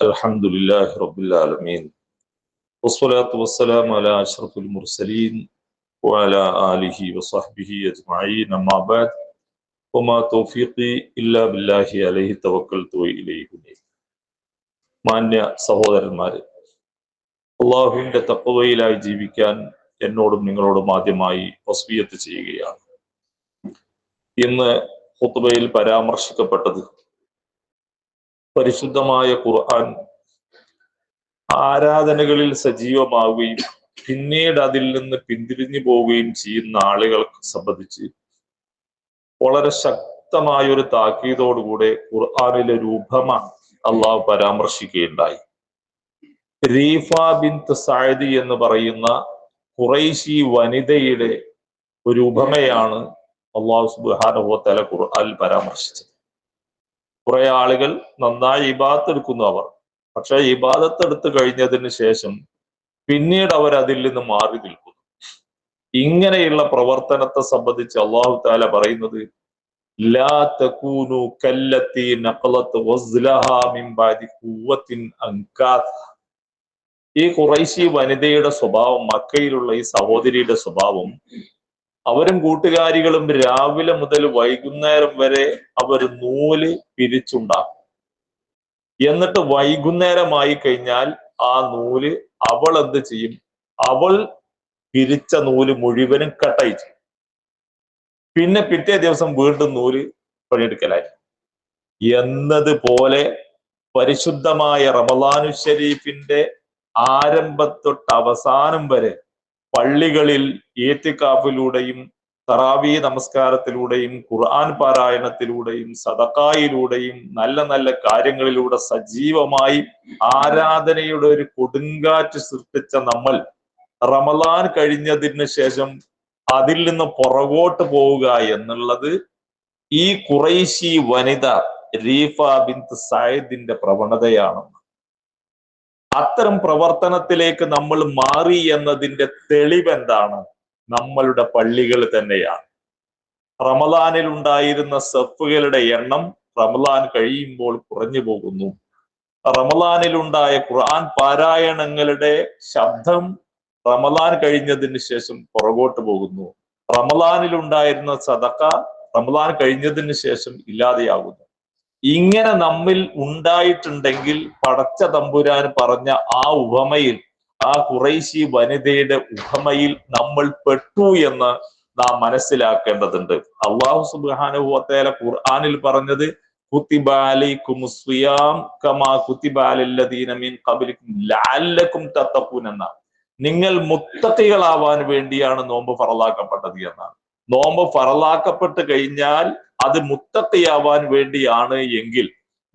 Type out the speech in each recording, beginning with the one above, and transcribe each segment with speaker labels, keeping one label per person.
Speaker 1: الحمد لله رب العالمين والصلاة والسلام على أشرف المرسلين وعلى آله وصحبه أجمعين أما بعد وما توفيقي إلا بالله عليه توكلت وإليه أنيب മാന്യ സഹോദരന്മാരെ അള്ളാഹുവിന്റെ തപ്പവയിലായി ജീവിക്കാൻ എന്നോടും നിങ്ങളോടും ആദ്യമായി വസ്ബിയത്ത് ചെയ്യുകയാണ് ഇന്ന് ഹുത്തുബയിൽ പരാമർശിക്കപ്പെട്ടത് പരിശുദ്ധമായ ഖുർആൻ ആരാധനകളിൽ സജീവമാവുകയും പിന്നീട് അതിൽ നിന്ന് പിന്തിരിഞ്ഞു പോവുകയും ചെയ്യുന്ന ആളുകൾക്ക് സംബന്ധിച്ച് വളരെ ശക്തമായ ഒരു താക്കീതോടുകൂടെ ഖുർആാനിലെ രൂപമ അള്ളാഹു പരാമർശിക്കുകയുണ്ടായി. റീഫ ബിൻ സായദി എന്ന് പറയുന്ന ഖുറൈശി വനിതയുടെ ഒരു ഉപമയാണ് അള്ളാഹു സുബാനുഭവത്തല ഖുർആാനിൽ പരാമർശിച്ചത്. കുറെ ആളുകൾ നന്നായി ഇബാദത്ത് എടുക്കുന്നു അവർ. പക്ഷെ ഇബാദത്ത് എടുത്തു കഴിഞ്ഞതിന് ശേഷം പിന്നീട് അവർ അതിൽ നിന്ന് മാറി നിൽക്കുന്നു. ഇങ്ങനെയുള്ള പ്രവർത്തനത്തെ സംബന്ധിച്ച് അള്ളാഹു താല പറയുന്നത് ഈ ഖുറൈശി വനിതയുടെ സ്വഭാവം മക്കയിലുള്ള ഈ സഹോദരിയുടെ സ്വഭാവം അവരും കൂട്ടുകാരികളും രാവിലെ മുതൽ വൈകുന്നേരം വരെ അവർ നൂൽ പിരിച്ചുണ്ടാക്കും. എന്നിട്ട് വൈകുന്നേരമായി കഴിഞ്ഞാൽ ആ നൂൽ അവൾ എന്ത് ചെയ്യും? അവൾ പിരിച്ച നൂൽ മുഴുവനും കട്ടയിച്ചു പിന്നെ പിറ്റേ ദിവസം വീണ്ടും നൂൽ പണിയെടുക്കലായി. എന്നതുപോലെ പരിശുദ്ധമായ റമലാനു ഷരീഫിന്റെ ആരംഭത്തൊട്ട് അവസാനം വരെ പള്ളികളിൽ ഏത്തിക്കാഫിലൂടെയും തറാവി നമസ്കാരത്തിലൂടെയും ഖുർആൻ പാരായണത്തിലൂടെയും സദക്കായിലൂടെയും നല്ല നല്ല കാര്യങ്ങളിലൂടെ സജീവമായി ആരാധനയുടെ ഒരു കൊടുങ്കാറ്റ് സൃഷ്ടിച്ച നമ്മൾ റമലാൻ കഴിഞ്ഞതിന് ശേഷം അതിൽ നിന്ന് പുറകോട്ട് പോവുക എന്നുള്ളത് ഈ കുറൈശി വനിത റീഫ ബിന്ത് സായദിന്റെ പ്രവണതയാണ് അത്തരം പ്രവർത്തനത്തിലേക്ക് നമ്മൾ മാറി എന്നതിന്റെ തെളിവ് എന്താണ്? നമ്മളുടെ പള്ളികൾ തന്നെയാണ്. റമലാനിൽ ഉണ്ടായിരുന്ന സഫുകളുടെ എണ്ണം റമലാൻ കഴിയുമ്പോൾ കുറഞ്ഞു പോകുന്നു. റമലാനിൽ ഉണ്ടായ ഖുർആൻ പാരായണങ്ങളുടെ ശബ്ദം റമലാൻ കഴിഞ്ഞതിന് ശേഷം പുറകോട്ട് പോകുന്നു. റമലാനിൽ ഉണ്ടായിരുന്ന സദക്ക റമലാൻ കഴിഞ്ഞതിന് ശേഷം ഇല്ലാതെയാകുന്നു. ഇങ്ങനെ നമ്മിൽ ഉണ്ടായിട്ടുണ്ടെങ്കിൽ പടച്ച തമ്പുരാൻ പറഞ്ഞ ആ ഉപമയിൽ ആ കുറൈശി വനിതയുടെ ഉപമയിൽ നമ്മൾ പെട്ടു എന്ന് നാം മനസ്സിലാക്കേണ്ടതുണ്ട്. അള്ളാഹു സുബാനുഭവത്തേല ഖുർആാനിൽ പറഞ്ഞത് നിങ്ങൾ മുത്തക്കികളാവാൻ വേണ്ടിയാണ് നോമ്പ് ഫറലാക്കപ്പെട്ടത് എന്നാണ്. നോമ്പ് ഫറലാക്കപ്പെട്ട് കഴിഞ്ഞാൽ അത് മുത്തക്കയാവാൻ വേണ്ടിയാണ് എങ്കിൽ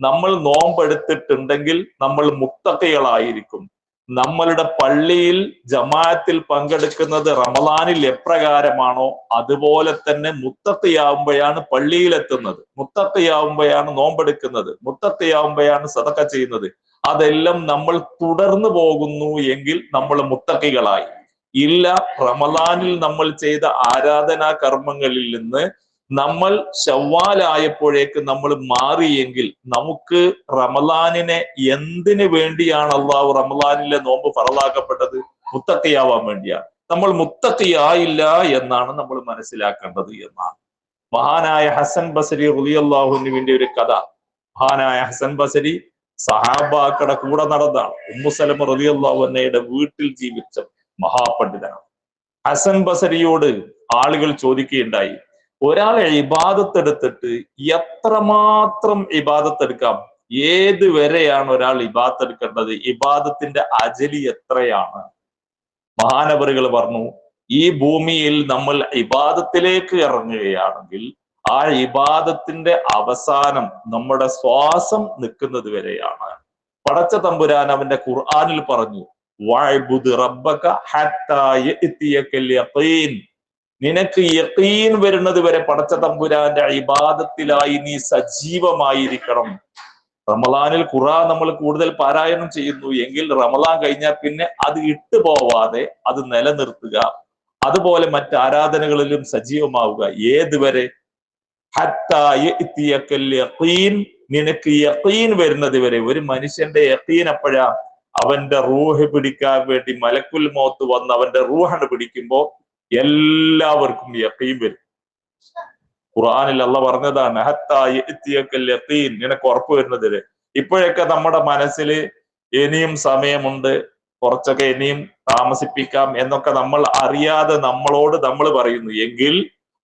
Speaker 1: നമ്മൾ നോമ്പെടുത്തിട്ടുണ്ടെങ്കിൽ നമ്മൾ മുത്തക്കകളായിരിക്കും. നമ്മളുടെ പള്ളിയിൽ ജമാഅത്തിൽ പങ്കെടുക്കുന്നത് റമലാനിൽ എപ്രകാരമാണോ അതുപോലെ തന്നെ മുത്തത്തയാവുമ്പോഴാണ് പള്ളിയിലെത്തുന്നത്. മുത്തത്തയാവുമ്പോഴാണ് നോമ്പെടുക്കുന്നത്. മുത്തത്തയാവുമ്പോഴാണ് സതക്ക ചെയ്യുന്നത്. അതെല്ലാം നമ്മൾ തുടർന്നു പോകുന്നു എങ്കിൽ നമ്മൾ മുത്തക്കികളായി. ഇല്ല റമലാനിൽ നമ്മൾ ചെയ്ത ആരാധനാ കർമ്മങ്ങളിൽ നിന്ന് നമ്മൾ ശവ്വാലായപ്പോഴേക്ക് നമ്മൾ മാറിയെങ്കിൽ നമുക്ക് റമലാനിനെ എന്തിനു വേണ്ടിയാണ് അള്ളാഹു റമലാനിലെ നോമ്പ് ഫറലാക്കപ്പെട്ടത് മുത്തക്കയാവാൻ വേണ്ടിയാണ്. നമ്മൾ മുത്തക്കയായില്ല എന്നാണ് നമ്മൾ മനസ്സിലാക്കേണ്ടത് എന്നാണ്. മഹാനായ ഹസൻ ബസരി റുലിയല്ലാഹുവിന് വേണ്ടി ഒരു കഥ. മഹാനായ ഹസൻ ബസരി സഹാബാക്കട കൂടെ നടന്നാണ് ഉമ്മുസലം ഉമ്മുസലമ റലിയല്ലാഹുന്നയുടെ വീട്ടിൽ ജീവിച്ച മഹാപണ്ഡിതനാണ്. ഹസൻ ബസരിയോട് ആളുകൾ ചോദിക്കുകയുണ്ടായി ഒരാൾ ഇബാദത്തെടുത്തിട്ട് എത്രമാത്രം ഇബാദത്തെടുക്കാം? ഏത് വരെയാണ് ഒരാൾ ഇബാദത്തെടുക്കേണ്ടത്? ഇബാദത്തിന്റെ അജലി എത്രയാണ്? മഹാനവറുകൾ പറഞ്ഞു ഈ ഭൂമിയിൽ നമ്മൾ ഇബാദത്തിലേക്ക് ഇറങ്ങുകയാണെങ്കിൽ ആ ഇബാദത്തിന്റെ അവസാനം നമ്മുടെ ശ്വാസം നിൽക്കുന്നത് വരെയാണ്. പടച്ച തമ്പുരാൻ അവന്റെ ഖുർആാനിൽ പറഞ്ഞു നിനക്ക് യക്കീൻ വരുന്നത് വരെ പടച്ച തമ്പുരാന്റെ ഇബാദത്തിലായി നീ സജീവമായിരിക്കണം. റമലാനിൽ ഖുറാൻ നമ്മൾ കൂടുതൽ പാരായണം ചെയ്യുന്നു. എങ്കിൽ റമലാൻ കഴിഞ്ഞാൽ പിന്നെ അത് ഇട്ടു പോവാതെ അത് നിലനിർത്തുക. അതുപോലെ മറ്റ് ആരാധനകളിലും സജീവമാവുക. ഏതുവരെ നിനക്ക് യക്കീൻ വരുന്നത് വരെ. ഒരു മനുഷ്യന്റെ യക്കീൻ എപ്പോഴാ അവന്റെ റൂഹ് പിടിക്കാൻ വേണ്ടി മലക്കുൽ മോത്ത് വന്ന് അവന്റെ റൂഹണ് പിടിക്കുമ്പോ എല്ലാവർക്കും യക്കീൻ വരും. ഖുർആനിൽ അല്ല പറഞ്ഞതാണ് യഖീൻ നിനക്ക് ഉറപ്പ് വരുന്നതിൽ വരെ ഇപ്പോഴൊക്കെ നമ്മുടെ മനസ്സിൽ ഇനിയും സമയമുണ്ട്. കുറച്ചൊക്കെ ഇനിയും താമസിപ്പിക്കാം എന്നൊക്കെ നമ്മൾ അറിയാതെ നമ്മളോട് നമ്മൾ പറയുന്നു. എങ്കിൽ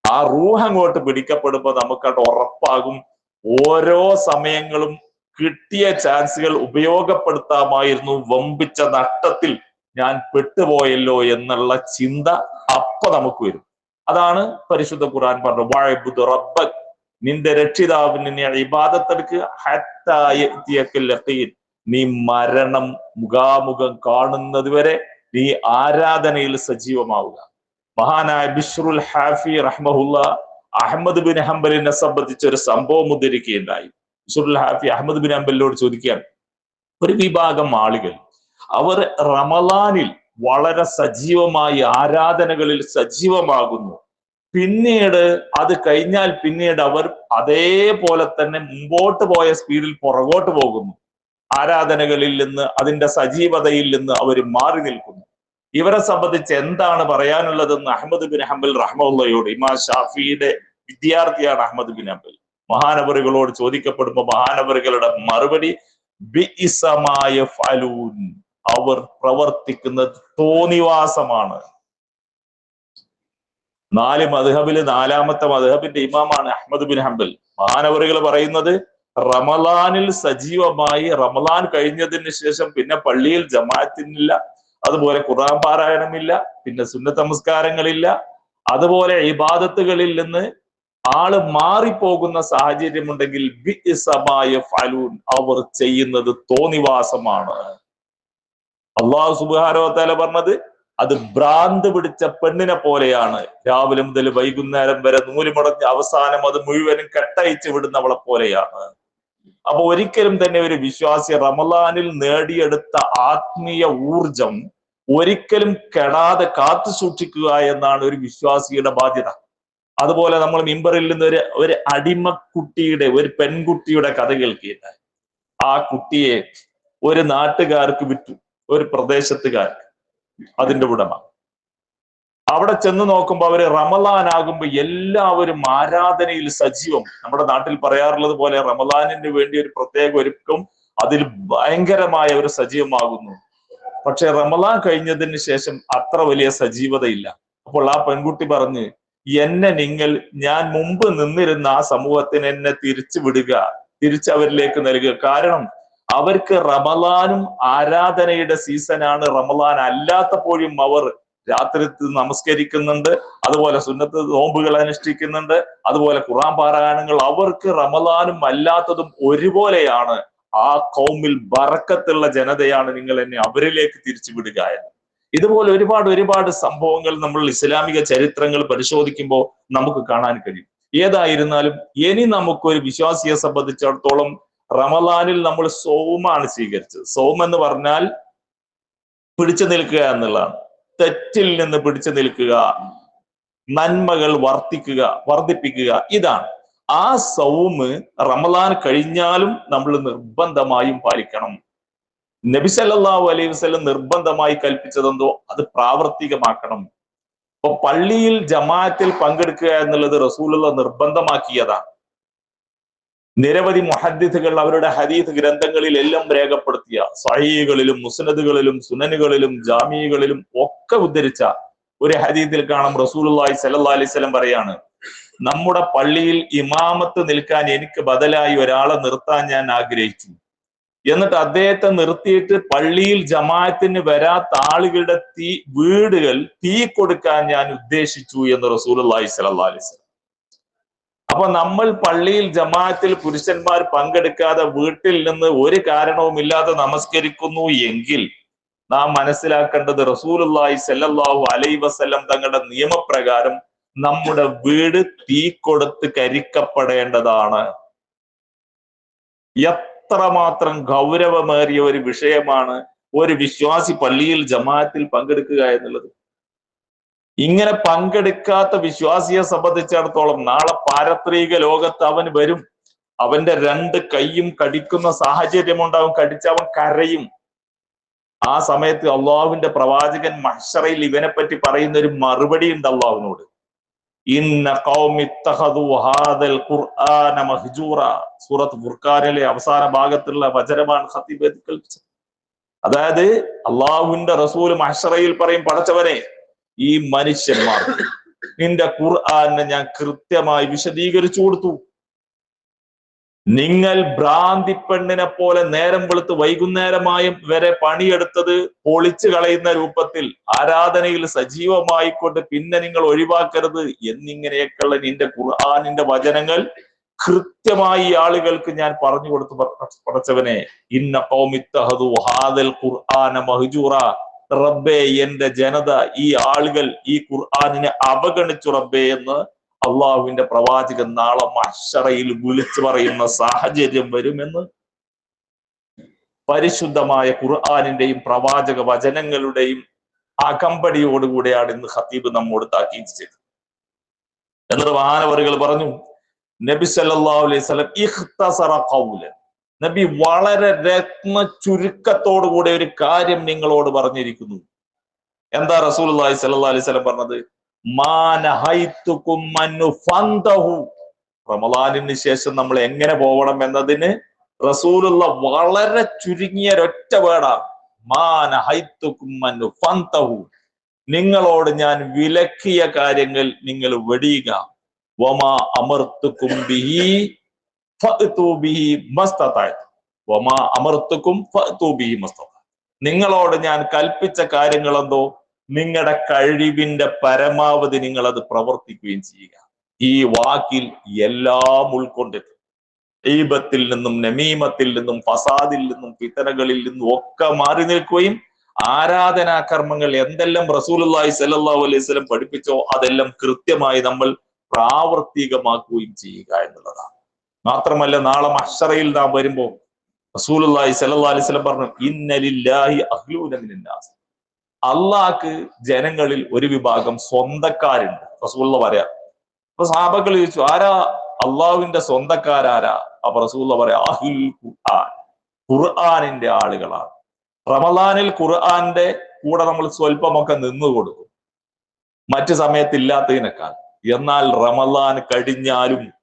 Speaker 1: ആ റൂഹ് അങ്ങോട്ട് പിടിക്കപ്പെടുമ്പോ നമുക്കത് ഉറപ്പാകും. ഓരോ സമയങ്ങളും കിട്ടിയ ചാൻസുകൾ ഉപയോഗപ്പെടുത്താമായിരുന്നു വമ്പിച്ച നഷ്ടത്തിൽ ഞാൻ പെട്ടുപോയല്ലോ എന്നുള്ള ചിന്ത അപ്പൊ നമുക്ക് വരും. അതാണ് പരിശുദ്ധ ഖുർആൻ പറഞ്ഞത്. വഅബ്ദു റബ്ബക് നിന്റെ രക്ഷിതാവിന് നീ ഇബാദത്തെടുക്കുക. നീ മരണം മുഖാമുഖം കാണുന്നതുവരെ നീ ആരാധനയിൽ സജീവമാവുക. മഹാനായ ബിഷ്റുൽ ഹാഫി റഹ്മഹുല്ല അഹമ്മദ് ബിൻ ഹംബലിനെ സംബന്ധിച്ച് ഒരു സംഭവം ഉദ്ധരിക്കുകയുണ്ടായി. ബിഷ്റുൽ ഹാഫി അഹമ്മദ് ബിൻ അമ്പലിനോട് ചോദിക്കുകയാണ് ഒരു വിഭാഗം ആളുകൾ അവർ റമലാനിൽ വളരെ സജീവമായി ആരാധനകളിൽ സജീവമാകുന്നു. പിന്നീട് അത് കഴിഞ്ഞാൽ പിന്നീട് അവർ അതേപോലെ തന്നെ മുമ്പോട്ട് പോയ സ്പീഡിൽ പുറകോട്ട് പോകുന്നു. ആരാധനകളിൽ നിന്ന് അതിന്റെ സജീവതയിൽ നിന്ന് അവർ മാറി നിൽക്കുന്നു. ഇവരെ സംബന്ധിച്ച് എന്താണ് പറയാനുള്ളതെന്ന് അഹമ്മദ് ബിൻ ഹംബൽ റഹ്മുള്ളയോട് ഇമാ ഷാഫിയുടെ വിദ്യാർത്ഥിയാണ് അഹമ്മദ് ബിൻ ഹംബൽ മഹാനവറുകളോട് ചോദിക്കപ്പെടുമ്പോൾ മഹാനവറുകളുടെ മറുപടി ബിഇസമായ ഫലൂൻ. അവർ പ്രവർത്തിക്കുന്നത് തോന്നിവാസമാണ്. നാല് മധുഹബിൽ നാലാമത്തെ മധുഹബിന്റെ ഇമാമാണ് അഹമ്മദ് ബിൻ ഹംബൽ. മഹാനവറുകൾ പറയുന്നത് റമലാനിൽ സജീവമായി റമലാൻ കഴിഞ്ഞതിന് ശേഷം പിന്നെ പള്ളിയിൽ ജമാഅത്തിനില്ല അതുപോലെ ഖുർആൻ പാരായണമില്ല പിന്നെ സുന്നത്ത് നമസ്കാരങ്ങളില്ല അതുപോലെ ഇബാദത്തുകളിൽ നിന്ന് ആൾ മാറിപ്പോകുന്ന സാഹചര്യമുണ്ടെങ്കിൽ ഫലൂൻ അവർ ചെയ്യുന്നത് തോന്നിവാസമാണ്. അള്ളാഹു സുബാരോ തല പറഞ്ഞത് അത് ഭ്രാന്ത് പിടിച്ച പെണ്ണിനെ പോലെയാണ്. രാവിലെ മുതൽ വൈകുന്നേരം വരെ നൂലുമടഞ്ഞ് അവസാനം അത് മുഴുവനും കെട്ടയച്ച് വിടുന്നവളെ പോലെയാണ്. അപ്പൊ ഒരിക്കലും തന്നെ ഒരു വിശ്വാസി റമലാനിൽ നേടിയെടുത്ത ആത്മീയ ഊർജം ഒരിക്കലും കെടാതെ കാത്തു സൂക്ഷിക്കുക എന്നാണ് ഒരു വിശ്വാസിയുടെ ബാധ്യത. അതുപോലെ നമ്മൾ മിമ്പറിൽ നിന്ന് ഒരു ഒരു അടിമക്കുട്ടിയുടെ ഒരു പെൺകുട്ടിയുടെ കഥ കേൾക്കുകയുണ്ടായി ആ കുട്ടിയെ ഒരു നാട്ടുകാർക്ക് വിറ്റു ഒരു പ്രദേശത്തുകാർക്ക്. അതിന്റെ ഉടമ. അവിടെ ചെന്ന് നോക്കുമ്പോൾ അവർ ആകുമ്പോൾ എല്ലാവരും ആരാധനയിൽ സജീവം. നമ്മുടെ നാട്ടിൽ പറയാറുള്ളത് പോലെ റമലാനിന് വേണ്ടി ഒരു പ്രത്യേക ഒരുക്കം അതിൽ ഭയങ്കരമായ ഒരു സജീവമാകുന്നു. പക്ഷെ റമലാൻ കഴിഞ്ഞതിന് ശേഷം അത്ര വലിയ സജീവതയില്ല. അപ്പോൾ ആ പെൺകുട്ടി പറഞ്ഞ് എന്നെ നിങ്ങൾ ഞാൻ മുമ്പ് നിന്നിരുന്ന ആ സമൂഹത്തിന് എന്നെ തിരിച്ചു വിടുക തിരിച്ചവരിലേക്ക് നൽകുക. കാരണം അവർക്ക് റമലാനും ആരാധനയുടെ സീസണാണ് റമലാൻ അല്ലാത്തപ്പോഴും അവർ രാത്രി നമസ്കരിക്കുന്നുണ്ട് അതുപോലെ സുന്നത്ത് നോമ്പുകൾ അനുഷ്ഠിക്കുന്നുണ്ട് അതുപോലെ ഖുറാൻ പാരായണങ്ങൾ അവർക്ക് റമലാനും അല്ലാത്തതും ഒരുപോലെയാണ്. ആ കൗമിൽ ബറക്കത്തുള്ള ജനതയാണ് നിങ്ങൾ എന്നെ അവരിലേക്ക് തിരിച്ചു വിടുക എന്ന്. ഇതുപോലെ ഒരുപാട് ഒരുപാട് സംഭവങ്ങൾ നമ്മൾ ഇസ്ലാമിക ചരിത്രങ്ങൾ പരിശോധിക്കുമ്പോൾ നമുക്ക് കാണാൻ കഴിയും. ഏതായിരുന്നാലും ഇനി നമുക്കൊരു വിശ്വാസിയെ സംബന്ധിച്ചിടത്തോളം റമലാനിൽ നമ്മൾ സോമാണ് സ്വീകരിച്ചത്. സോം എന്ന് പറഞ്ഞാൽ പിടിച്ചു നിൽക്കുക എന്നുള്ളതാണ്. തെറ്റിൽ നിന്ന് പിടിച്ചു നിൽക്കുക നന്മകൾ വർദ്ധിക്കുക വർദ്ധിപ്പിക്കുക ഇതാണ്. ആ സൗമ് റമലാൻ കഴിഞ്ഞാലും നമ്മൾ നിർബന്ധമായും പാലിക്കണം. നബി സല്ലല്ലാഹു അലൈഹി വസ്ലം നിർബന്ധമായി കൽപ്പിച്ചതെന്തോ അത് പ്രാവർത്തികമാക്കണം. അപ്പൊ പള്ളിയിൽ ജമാഅത്തിൽ പങ്കെടുക്കുക എന്നുള്ളത് റസൂലുള്ള നിർബന്ധമാക്കിയതാ നിരവധി മുഹദ്ദിഥുകൾ അവരുടെ ഹദീദ് ഗ്രന്ഥങ്ങളിൽ എല്ലാം രേഖപ്പെടുത്തിയ സഹീകളിലും മുസ്നദുകളിലും സുനനുകളിലും ജാമിയകളിലും ഒക്കെ ഉദ്ധരിച്ച ഒരു ഹദീദിൽ കാണാം റസൂലുള്ളാഹി സല്ലാ അലൈഹി വസല്ലം പറയാണ് നമ്മുടെ പള്ളിയിൽ ഇമാമത്ത് നിൽക്കാൻ എനിക്ക് ബദലായി ഒരാളെ നിർത്താൻ ഞാൻ ആഗ്രഹിച്ചു. എന്നിട്ട് അദ്ദേഹത്തെ നിർത്തിയിട്ട് പള്ളിയിൽ ജമാഅത്തിന് വരാത്ത ആളുകളുടെ തീ വീടുകൾ തീ കൊടുക്കാൻ ഞാൻ ഉദ്ദേശിച്ചു എന്ന് റസൂലുള്ളാഹി സ്വല്ലല്ലാഹി അലൈഹി വസല്ലം. അപ്പൊ നമ്മൾ പള്ളിയിൽ ജമാഅത്തിൽ പുരുഷന്മാർ പങ്കെടുക്കാതെ വീട്ടിൽ നിന്ന് ഒരു കാരണവുമില്ലാതെ നമസ്കരിക്കുന്നു എങ്കിൽ നാം മനസ്സിലാക്കേണ്ടത് റസൂലുള്ളാഹി സല്ലല്ലാഹു അലൈഹി വസല്ലം തങ്ങളുടെ നിയമപ്രകാരം നമ്മുടെ വീട് തീ കൊടുത്ത് കരിക്കപ്പെടേണ്ടതാണ്. എത്രമാത്രം ഗൗരവമേറിയ ഒരു വിഷയമാണ് ഒരു വിശ്വാസി പള്ളിയിൽ ജമാഅത്തിൽ പങ്കെടുക്കുക എന്നുള്ളത്. ഇങ്ങനെ പങ്കെടുക്കാത്ത വിശ്വാസിയെ സംബന്ധിച്ചിടത്തോളം നാളെ പാരത്രിക ലോകത്ത് അവൻ വരും. അവന്റെ രണ്ട് കൈയും കടിക്കുന്ന സാഹചര്യം ഉണ്ടാവും കടിച്ചവൻ കരയും. ആ സമയത്ത് അള്ളാഹുവിന്റെ പ്രവാചകൻ മഹ്ഷറയിൽ ഇവനെ പറ്റി പറയുന്ന ഒരു മറുപടി ഉണ്ട് അള്ളാഹുവിനോട്. സൂറത്ത് ഫുർഖാനിലെ അവസാന ഭാഗത്തുള്ള വചനമാണ് അതായത് അള്ളാഹുവിന്റെ റസൂൽ മഹ്ഷറയിൽ പറയും പടച്ചവനെ ഈ മനുഷ്യന്മാർ നിന്റെ ഖുർആാനെ ഞാൻ കൃത്യമായി വിശദീകരിച്ചു കൊടുത്തു. നിങ്ങൾ ഭ്രാന്തി പെണ്ണിനെ പോലെ നേരം വെളുത്ത് വൈകുന്നേരമായും വരെ പണിയെടുത്തത് പൊളിച്ചു കളയുന്ന രൂപത്തിൽ ആരാധനയിൽ സജീവമായിക്കൊണ്ട് പിന്നെ നിങ്ങൾ ഒഴിവാക്കരുത് എന്നിങ്ങനെയൊക്കെയുള്ള നിന്റെ ഖുർആാനിന്റെ വചനങ്ങൾ കൃത്യമായി ആളുകൾക്ക് ഞാൻ പറഞ്ഞു കൊടുത്തു പഠിച്ചവനെ ഇന്ന കൗമിത്തഹദു ഹാദൽ ഖുർആന മഹ്ജൂറ. റബ്ബേ എന്റെ ജനത ഈ ആളുകൾ ഈ ഖുർആാനിനെ അവഗണിച്ചു റബ്ബേ എന്ന് അള്ളാഹുവിന്റെ പ്രവാചകൻ നാളെ മഷറയിൽ വിളിച്ചു പറയുന്ന സാഹചര്യം വരുമെന്ന് പരിശുദ്ധമായ ഖുർആാനിന്റെയും പ്രവാചക വചനങ്ങളുടെയും അകമ്പടിയോടുകൂടെയാണ് ഇന്ന് ഖത്തീബ് നമ്മോട് താക്കീത് ചെയ്തത്. എന്നിട്ട് മഹാനവറുകൾ പറഞ്ഞു നബി സല്ലല്ലാഹു അലൈഹി ഇഖ്തസറ നബി വളരെ രത്ന ചുരുക്കത്തോടു കൂടെ ഒരു കാര്യം നിങ്ങളോട് പറഞ്ഞിരിക്കുന്നു. എന്താ റസൂൽ അലൈഹി സ്വലം പറഞ്ഞത്? റമദാനിന് ശേഷം നമ്മൾ എങ്ങനെ പോകണം എന്നതിന് റസൂലുള്ള വളരെ ചുരുങ്ങിയ ഒരൊറ്റ വേടാണ് മാനഹൈത്തുക്കും നിങ്ങളോട് ഞാൻ വിലക്കിയ കാര്യങ്ങൾ നിങ്ങൾ വെടിയുക. വമാ അമർത്തുക്കും ബിഹി ബിഹി മസ്തതഅത് വമാ അമർത്തുക്കും ബിഹി മസ്തതഅത് നിങ്ങളോട് ഞാൻ കൽപ്പിച്ച കാര്യങ്ങൾ എന്തോ നിങ്ങളുടെ കഴിവിന്റെ പരമാവധി നിങ്ങൾ അത് പ്രവർത്തിക്കുകയും ചെയ്യുക. ഈ വാക്കിൽ എല്ലാം ഉൾക്കൊണ്ടിട്ട് ഈബത്തിൽ നിന്നും നമീമത്തിൽ നിന്നും ഫസാദിൽ നിന്നും പിത്തനകളിൽ നിന്നും ഒക്കെ മാറി നിൽക്കുകയും ആരാധനാ കർമ്മങ്ങൾ എന്തെല്ലാം റസൂലുള്ളാഹി സ്വല്ലല്ലാഹു അലൈഹി വസല്ലം പഠിപ്പിച്ചോ അതെല്ലാം കൃത്യമായി നമ്മൾ പ്രാവർത്തികമാക്കുകയും ചെയ്യുക എന്നുള്ളതാണ്. മാത്രമല്ല നാളെ അക്ഷറയിൽ നാം വരുമ്പോൾ റസൂലുള്ളാഹി സ്വല്ലല്ലാഹു അലൈഹി വസല്ലം പറഞ്ഞു ഇന്നലില്ലാഹി അഹ്ലൂന മിനന്നാസ്. അള്ളാഹ്ക്ക് ജനങ്ങളിൽ ഒരു വിഭാഗം സ്വന്തക്കാരുണ്ട്. റസൂള്ള പറയാ. അപ്പൊ സാബക്കൾ ചോദിച്ചു ആരാ അള്ളാഹുവിന്റെ സ്വന്തക്കാരാരാ? അപ്പൊ റസൂള്ള പറയാ അഹുൽ ഖുർആൻ. ഖുർആനിന്റെ ആളുകളാണ്. റമദാനിൽ ഖുർആന്റെ കൂടെ നമ്മൾ സ്വല്പമൊക്കെ നിന്നു കൊടുക്കും. മറ്റു സമയത്തില്ലാത്തതിനേക്കാൾ. എന്നാൽ റമദാൻ കഴിഞ്ഞാലും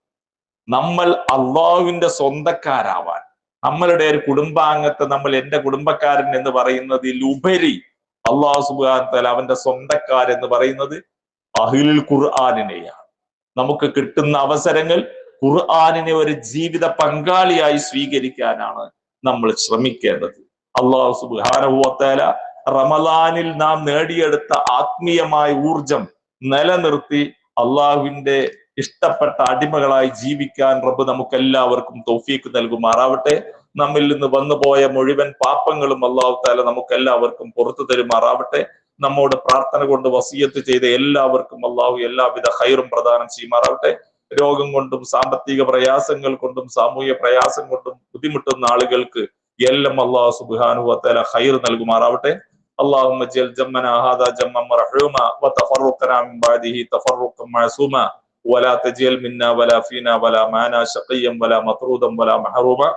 Speaker 1: നമ്മൾ അള്ളാഹുവിന്റെ സ്വന്തക്കാരാവാൻ. നമ്മളുടെ ഒരു കുടുംബാംഗത്തെ നമ്മൾ എന്റെ കുടുംബക്കാരൻ എന്ന് പറയുന്നതിലുപരി അള്ളാഹു സുബാൻ തല അവന്റെ സ്വന്തക്കാർ എന്ന് പറയുന്നത് അഹിലുൽ ഖുർആാനിനെയാണ്. നമുക്ക് കിട്ടുന്ന അവസരങ്ങൾ ഖുർആാനിനെ ഒരു ജീവിത പങ്കാളിയായി സ്വീകരിക്കാനാണ് നമ്മൾ ശ്രമിക്കേണ്ടത്. അള്ളാഹു സുബാനുഭവത്തേല റമലാനിൽ നാം നേടിയെടുത്ത ആത്മീയമായ ഊർജം നിലനിർത്തി അള്ളാഹുവിന്റെ ഇഷ്ടപ്പെട്ട അടിമകളായി ജീവിക്കാൻ റബ്ബ് നമുക്ക് എല്ലാവർക്കും തോഫീക്ക് നൽകുമാറാവട്ടെ. നമ്മിൽ നിന്ന് വന്നുപോയ മുഴുവൻ പാപങ്ങളും അള്ളാഹു താല നമുക്ക് എല്ലാവർക്കും പുറത്തു തരുമാറാവട്ടെ നമ്മോട് പ്രാർത്ഥന കൊണ്ട് വസീയത്ത് ചെയ്ത എല്ലാവർക്കും അള്ളാഹു എല്ലാവിധ ഹൈറും പ്രദാനം ചെയ്യുമാറാവട്ടെ രോഗം കൊണ്ടും സാമ്പത്തിക പ്രയാസങ്ങൾ കൊണ്ടും സാമൂഹ്യ പ്രയാസം കൊണ്ടും ബുദ്ധിമുട്ടുന്ന ആളുകൾക്ക് എല്ലാം അള്ളാഹു സുബാനു വത്തല ഹൈർ നൽകുമാറാവട്ടെ اللهم اجعل جمعنا هذا جمعا مرحوما وتفرقنا من بعده تفرقا معصوما ولا تجعل منا ولا فينا ولا معنا شقيا ولا مطرودا ولا محروما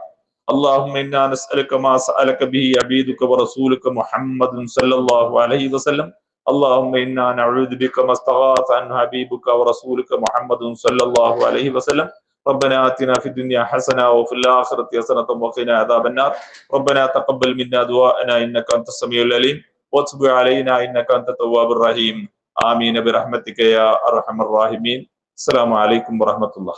Speaker 1: اللهم إنا نسألك ما سألك به عبيدك ورسولك محمد صلى الله عليه وسلم. اللهم إنا نعوذ بك ما استغاث عن حبيبك ورسولك محمد صلى الله عليه وسلم. ربنا آتنا في الدنيا حسنة وفي الآخرة حسنة وقنا عذاب النار. ربنا تقبل منا دعاءنا إنك أنت السميع العليم. وتب علينا إنك أنت التواب الرحيم. آمين برحمتك يا أرحم الراحمين. السلام عليكم ورحمة الله.